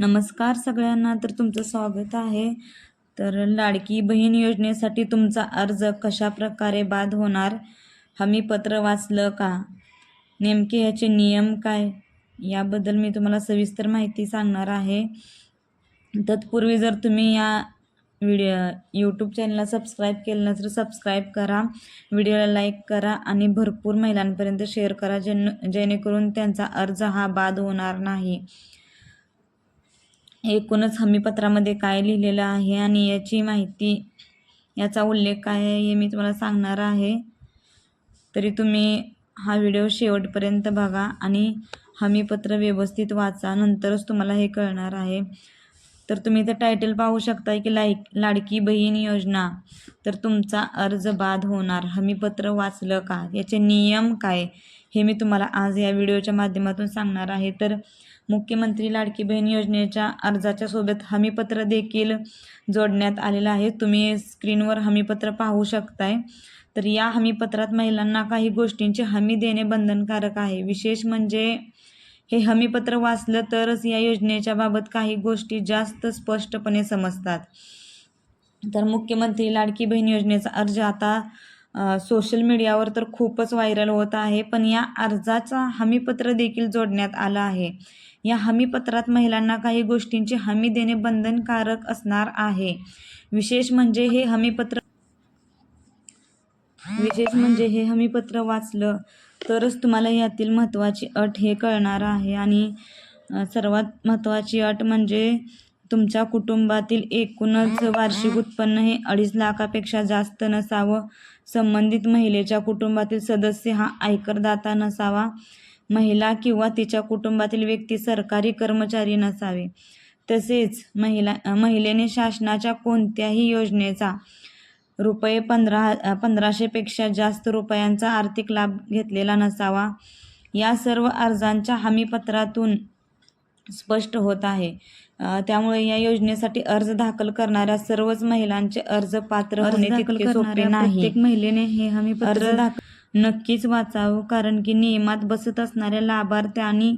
नमस्कार सगळ्यांना तर तुमचं स्वागत आहे. तर लाडकी बहीण योजनेसाठी तुमचा अर्ज कशा प्रकारे बाद होणार हमीपत्र वाचलं का? नेमके ह्याचे नियम काय? याबद्दल मी तुम्हाला सविस्तर माहिती सांगणार आहे. तत्पूर्वी जर तुम्ही या व्हिडिओ यूट्यूब चॅनलला सबस्क्राईब केलं नसेल तर सबस्क्राईब करा. व्हिडिओला लाईक करा आणि भरपूर महिलांपर्यंत शेअर करा जेण जेणेकरून त्यांचा अर्ज हा बाद होणार नाही. एकूणच हमीपत्रामध्ये काय लिहिलेलं आहे आणि याची माहिती याचा उल्लेख काय आहे हे मी तुम्हाला सांगणार आहे. तरी तुम्ही हा व्हिडिओ शेवटपर्यंत बघा आणि हमीपत्र व्यवस्थित वाचा नंतरच तुम्हाला हे कळणार आहे. तर तुम्ही इथं टायटल पाहू शकता की लाईक लाडकी बहीण योजना. तर तुमचा अर्ज बाद होणार. हमीपत्र वाचलं का? याचे नियम काय? हे मी तुम्हाला आज या व्हिडिओच्या माध्यमातून सांगणार आहे. तर मुख्यमंत्री लाडकी बहीण योजनेच्या अर्जाच्या सोबत हमीपत्र देखील जोडण्यात आलेलं आहे. तुम्ही स्क्रीनवर हमीपत्र पाहू शकताय. तर या हमीपत्रात महिलांना काही गोष्टींची हमी देणे बंधनकारक आहे. विशेष म्हणजे हे हमीपत्र वाचलं तरच या योजनेच्या बाबत काही गोष्टी जास्त स्पष्टपणे समजतात. तर मुख्यमंत्री लाडकी बहीण योजनेचा अर्ज आता सोशल मीडियावर तर खूपच व्हायरल होत आहे पण या अर्जाचा हमीपत्र देखील जोडण्यात आलं आहे. या हमीपत्रात महिलांना काही गोष्टींची हमी देणे बंधनकारक असणार आहे. विशेष म्हणजे हे हमीपत्र विशेष म्हणजे हे हमीपत्र वाचलं तरच तुम्हाला यातील महत्त्वाची अट हे कळणार आहे. आणि सर्वात महत्त्वाची अट म्हणजे तुमच्या कुटुंबातील एकूणच वार्षिक उत्पन्न हे अडीच लाखापेक्षा जास्त नसावं. संबंधित महिलेच्या कुटुंबातील सदस्य हा आयकरदाता नसावा. महिला किंवा तिच्या कुटुंबातील व्यक्ती सरकारी कर्मचारी नसावे. तसेच महिला महिलेने शासनाच्या कोणत्याही योजनेचा रुपये पंधरा पंधराशेपेक्षा जास्त रुपयांचा आर्थिक लाभ घेतलेला नसावा. या सर्व अर्जांच्या हमीपत्रातून स्पष्ट होत आहे. त्यामुळे या योजनेसाठी अर्ज दाखल करणाऱ्या सर्वच महिलांचे अर्ज पात्र होणे तितके सोपे नाही. प्रत्येक महिलेने हे हमीपत्र दाखल नक्कीच वाचावं कारण की नियमात बसत असणाऱ्या लाभार्थी आणि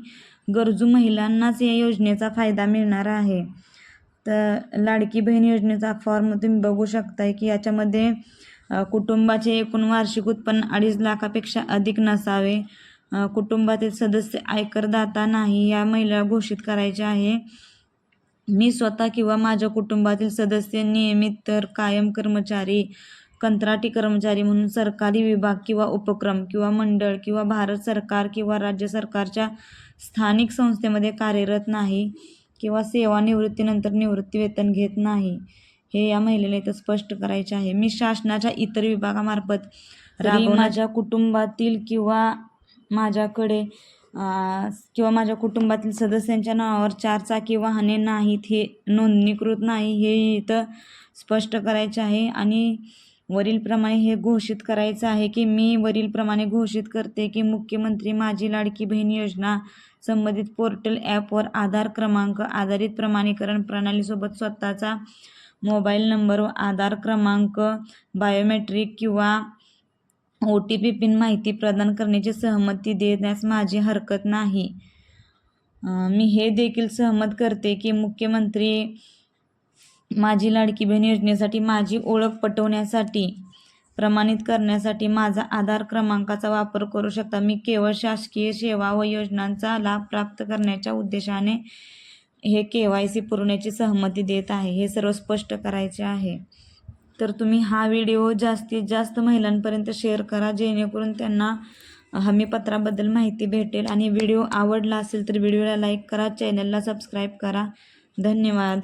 गरजू महिलांनाच या योजनेचा फायदा मिळणार आहे. तर लाडकी बहीण योजनेचा फॉर्म तुम्ही बघू शकताय की याच्यामध्ये कुटुंबाचे एकूण वार्षिक उत्पन्न अडीच लाखापेक्षा अधिक नसावे. कुटुंबातील सदस्य आयकरदाता नाही या महिला घोषित करायच्या आहे. मी स्वतः किंवा माझ्या कुटुंबातील सदस्य नियमित तर कायम कर्मचारी कंत्राटी कर्मचारी म्हणून सरकारी विभाग किंवा उपक्रम किंवा मंडळ किंवा भारत सरकार किंवा राज्य सरकारच्या स्थानिक संस्थेमध्ये कार्यरत नाही. किंवा सेवानिवृत्तीनंतर निवृत्ती वेतन घेत नाही हे या महिलेला इथं स्पष्ट करायचे आहे. मी शासनाच्या इतर विभागामार्फत राबव माझ्या कुटुंबातील किंवा माझ्याकडे किंवा माझ्या कुटुंबातील सदस्यांच्या नावावर चारचाकी वाहने नाहीत हे नोंदणीकृत नाही हे इथं स्पष्ट करायचे आहे. आणि वरीलप्रमाणे हे घोषित करायचं आहे की मी वरीलप्रमाणे घोषित करते की मुख्यमंत्री माझी लाडकी बहीण योजना संबंधित पोर्टल ॲपवर आधार क्रमांक आधारित प्रमाणीकरण प्रणालीसोबत स्वतःचा मोबाईल नंबर व आधार क्रमांक बायोमेट्रिक किंवा ओ टी पी पिन माहिती प्रदान करण्याची सहमती देण्यास माझी हरकत नाही. मी हे देखील सहमत करते की मुख्यमंत्री माझी लाडकी बहीण योजनेसाठी माझी ओळख पटवण्यासाठी प्रमाणित करण्यासाठी माझा आधार क्रमांकाचा वापर करू शकता. मी केवळ शासकीय सेवा व योजनांचा लाभ प्राप्त करण्याच्या उद्देशाने हे के वाय सी पुरवण्याची सहमती देत आहे. हे सर्व स्पष्ट करायचे आहे. तर तुम्ही हा व्हिडिओ जास्तीत जास्त महिलांपर्यंत शेअर करा जेणेकरून त्यांना हमीपत्राबद्दल माहिती भेटेल. आणि व्हिडिओ आवडला असेल तर व्हिडिओला लाईक करा चॅनलला सबस्क्राईब करा. धन्यवाद.